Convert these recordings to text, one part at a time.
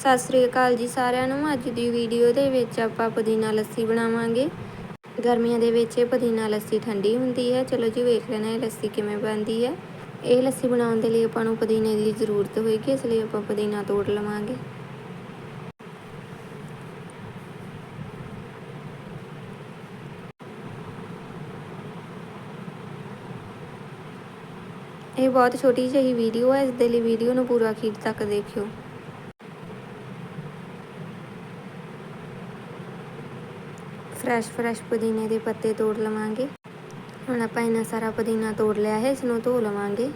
ਸਤਿ ਸ੍ਰੀ ਅਕਾਲ ਜੀ ਸਾਰਿਆਂ ਨੂੰ। ਅੱਜ ਦੀ ਵੀਡੀਓ ਦੇ ਵਿੱਚ ਆਪਾਂ ਪੁਦੀਨਾ ਲੱਸੀ ਬਣਾਵਾਂਗੇ। ਗਰਮੀਆਂ ਦੇ ਵਿੱਚ ਇਹ ਪੁਦੀਨਾ ਲੱਸੀ ਠੰਡੀ ਹੁੰਦੀ ਹੈ। ਚਲੋ ਜੀ ਵੇਖ ਲੈਣਾ ਇਹ ਲੱਸੀ ਕਿਵੇਂ ਬਣਦੀ ਹੈ। ਇਹ ਲੱਸੀ ਬਣਾਉਣ ਦੇ ਲਈ ਆਪਾਂ ਨੂੰ ਪੁਦੀਨੇ ਦੀ ਜ਼ਰੂਰਤ ਹੋਏਗੀ, ਇਸ ਲਈ ਆਪਾਂ ਪੁਦੀਨਾ ਤੋੜ ਲਵਾਂਗੇ। ਇਹ ਬਹੁਤ ਛੋਟੀ ਜਿਹੀ ਵੀਡੀਓ ਹੈ। ਇਸ ਦੇ ਲਈ ਵੀਡੀਓ ਨੂੰ ਪੂਰਾ ਅਖੀਰ ਤੱਕ ਦੇਖਿਓ। ਫਰੈਸ਼ ਫਰੈਸ਼ ਪੁਦੀਨੇ ਦੇ ਪੱਤੇ ਤੋੜ ਲਵਾਂਗੇ। ਹੁਣ ਆਪਾਂ ਇਹਨਾਂ ਸਾਰਾ ਪੁਦੀਨਾ ਤੋੜ ਲਿਆ ਹੈ ਇਸ ਨੂੰ ਧੋ ਲਵਾਂਗੇ।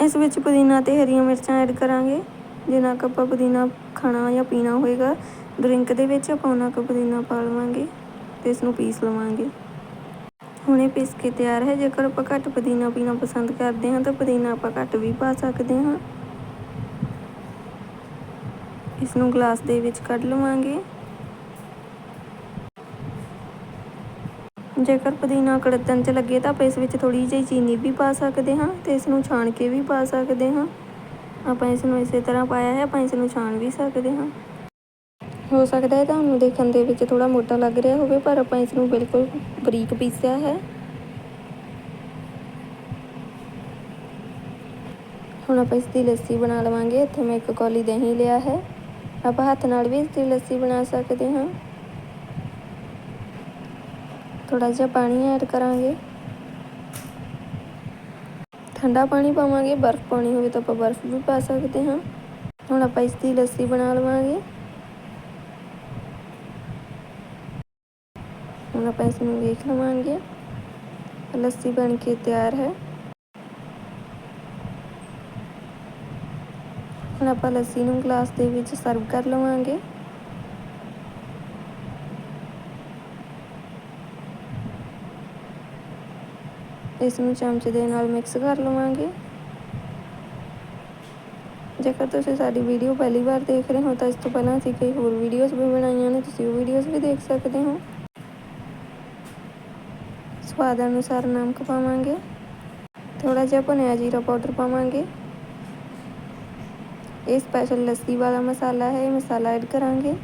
ਇਸ ਵਿੱਚ ਪੁਦੀਨਾ ਤੇ ਹਰੀਆਂ ਮਿਰਚਾਂ ਐਡ ਕਰਾਂਗੇ। ਜਿੰਨਾ ਕੁ ਆਪਾਂ ਪੁਦੀਨਾ ਖਾਣਾ ਜਾਂ ਪੀਣਾ ਹੋਏਗਾ ਡਰਿੰਕ ਦੇ ਵਿੱਚ ਆਪਾਂ ਉਹਨਾਂ ਕੁ ਪੁਦੀਨਾ ਪਾ ਲਵਾਂਗੇ ਤੇ ਇਸ ਨੂੰ ਪੀਸ ਲਵਾਂਗੇ। ਹੁਣ ਇਹ ਪੀਸ ਕੇ ਤਿਆਰ ਹੈ, ਜੇਕਰ ਆਪਾਂ ਘੱਟ ਪੁਦੀਨਾ ਪੀਣਾ ਪਸੰਦ ਕਰਦੇ ਹਾਂ, ਤਾਂ ਪੁਦੀਨਾ ਆਪਾਂ ਘੱਟ ਵੀ ਪਾ ਸਕਦੇ ਹਾਂ। ਇਸ ਨੂੰ ਗਲਾਸ ਦੇ ਵਿੱਚ ਕੱਢ ਲਵਾਂਗੇ। ਜੇਕਰ ਪੁਦੀਨਾ ਕੜਤਨ 'ਚ ਲੱਗੇ ਤਾਂ ਆਪਾਂ ਇਸ ਵਿੱਚ ਥੋੜੀ ਜਿਹੀ ਚੀਨੀ ਵੀ ਪਾ ਸਕਦੇ ਹਾਂ ਤੇ ਇਸ ਨੂੰ ਛਾਣ ਕੇ ਵੀ ਪਾ ਸਕਦੇ ਹਾਂ। ਆਪਾਂ ਇਸ ਨੂੰ ਇਸੇ ਤਰ੍ਹਾਂ ਪਾਇਆ ਹੈ, ਆਪਾਂ ਇਸ ਨੂੰ ਛਾਣ ਵੀ ਸਕਦੇ ਹਾਂ। ਹੋ ਸਕਦਾ ਹੈ ਤੁਹਾਨੂੰ ਦੇਖਣ ਦੇ ਵਿੱਚ ਥੋੜਾ ਮੋਟਾ ਲੱਗ ਰਿਹਾ ਹੋਵੇ, ਪਰ ਆਪਾਂ ਇਸ ਨੂੰ ਬਿਲਕੁਲ ਬਰੀਕ ਪੀਸਿਆ ਹੈ। ਹੁਣ ਆਪਾਂ ਇਸ ਦੀ ਲੱਸੀ ਬਣਾ ਲਵਾਂਗੇ, ਇੱਥੇ ਮੈਂ ਇੱਕ ਕੌਲੀ ਦਹੀਂ ਲਿਆ ਹੈ। ਆਪਾਂ ਹੱਥ ਨਾਲ ਵੀ ਇਸ ਦੀ ਲੱਸੀ ਬਣਾ ਸਕਦੇ ਹਾਂ। ਥੋੜਾ ਜਿਹਾ ਪਾਣੀ ਐਡ ਕਰਾਂਗੇ। ਠੰਡਾ ਪਾਣੀ ਪਾਵਾਂਗੇ, ਬਰਫ਼ ਪਾਣੀ ਹੋਵੇ ਤਾਂ ਆਪਾਂ ਬਰਫ਼ ਵੀ ਪਾ ਸਕਦੇ ਹਾਂ। ਹੁਣ ਆਪਾਂ ਇਸ ਦੀ ਲੱਸੀ ਬਣਾ ਲਵਾਂਗੇ। ਹੁਣ ਆਪਾਂ ਇਸ ਨੂੰ ਵੇਖ ਲਵਾਂਗੇ। ਲੱਸੀ ਬਣ ਕੇ ਤਿਆਰ ਹੈ। ਹੁਣ ਆਪਾਂ ਲੱਸੀ ਨੂੰ ਗਲਾਸ ਦੇ ਵਿੱਚ ਸਰਵ ਕਰ ਲਵਾਂਗੇ। ਇਸ ਨੂੰ ਚਮਚ ਦੇ ਨਾਲ ਮਿਕਸ ਕਰ ਲਵਾਂਗੇ। ਜੇਕਰ ਤੁਸੀਂ ਸਾਡੀ ਵੀਡੀਓ ਪਹਿਲੀ ਵਾਰ ਦੇਖ ਰਹੇ ਹੋ, ਤਾਂ ਇਸ ਤੋਂ ਪਹਿਲਾਂ ਅਸੀਂ ਕਈ ਹੋਰ ਵੀਡੀਓਜ਼ ਵੀ ਬਣਾਈਆਂ ਨੇ, ਤੁਸੀਂ ਉਹ ਵੀਡੀਓਜ਼ ਵੀ ਦੇਖ ਸਕਦੇ ਹੋ। ਸਵਾਦ ਅਨੁਸਾਰ ਨਮਕ ਪਾਵਾਂਗੇ। ਥੋੜਾ ਜਿਹਾ ਭੁਨਿਆ ਜੀਰਾ ਪਾਊਡਰ ਪਾਵਾਂਗੇ। ਇਹ ਸਪੈਸ਼ਲ ਲੱਸੀ ਵਾਲਾ ਮਸਾਲਾ ਹੈ, ਇਹ ਮਸਾਲਾ ਐਡ ਕਰਾਂਗੇ।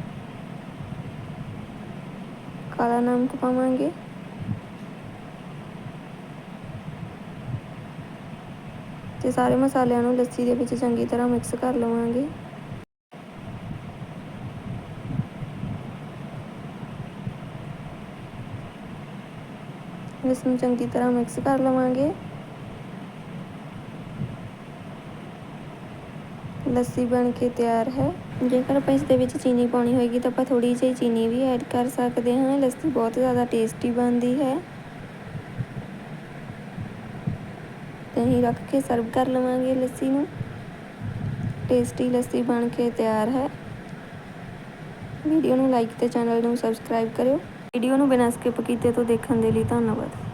ਕਾਲਾ ਨਮਕ ਪਾਵਾਂਗੇ। ਤੇ ਸਾਰੇ ਮਸਾਲਿਆਂ ਨੂੰ ਲੱਸੀ ਦੇ ਵਿੱਚ ਚੰਗੀ ਤਰ੍ਹਾਂ ਮਿਕਸ ਕਰ ਲਵਾਂਗੇ। ਇਸ ਨੂੰ ਚੰਗੀ ਤਰ੍ਹਾਂ ਮਿਕਸ ਕਰ ਲਵਾਂਗੇ। ਲੱਸੀ ਬਣ ਕੇ ਤਿਆਰ ਹੈ। ਜੇਕਰ ਆਪਾਂ ਇਸ ਦੇ ਵਿੱਚ ਚੀਨੀ ਪਾਉਣੀ ਹੋਏਗੀ ਤਾਂ ਆਪਾਂ ਥੋੜੀ ਜਿਹੀ ਚੀਨੀ ਵੀ ਐਡ ਕਰ ਸਕਦੇ ਹਾਂ। ਲੱਸੀ ਬਹੁਤ ਜ਼ਿਆਦਾ ਟੇਸਟੀ ਬਣਦੀ ਹੈ। ਦਹੀਂ ਰੱਖ ਕੇ ਸਰਵ ਕਰ ਲਵਾਂਗੇ ਲੱਸੀ ਨੂੰ। ਟੇਸਟੀ ਲੱਸੀ ਬਣ ਕੇ ਤਿਆਰ ਹੈ। ਵੀਡੀਓ ਨੂੰ ਲਾਈਕ ਤੇ ਚੈਨਲ ਨੂੰ ਸਬਸਕ੍ਰਾਈਬ ਕਰਿਓ। ਵੀਡੀਓ ਨੂੰ ਬਿਨਾਂ ਸਕਿਪ ਕੀਤੇ ਤੋਂ ਦੇਖਣ ਦੇ ਲਈ ਧੰਨਵਾਦ।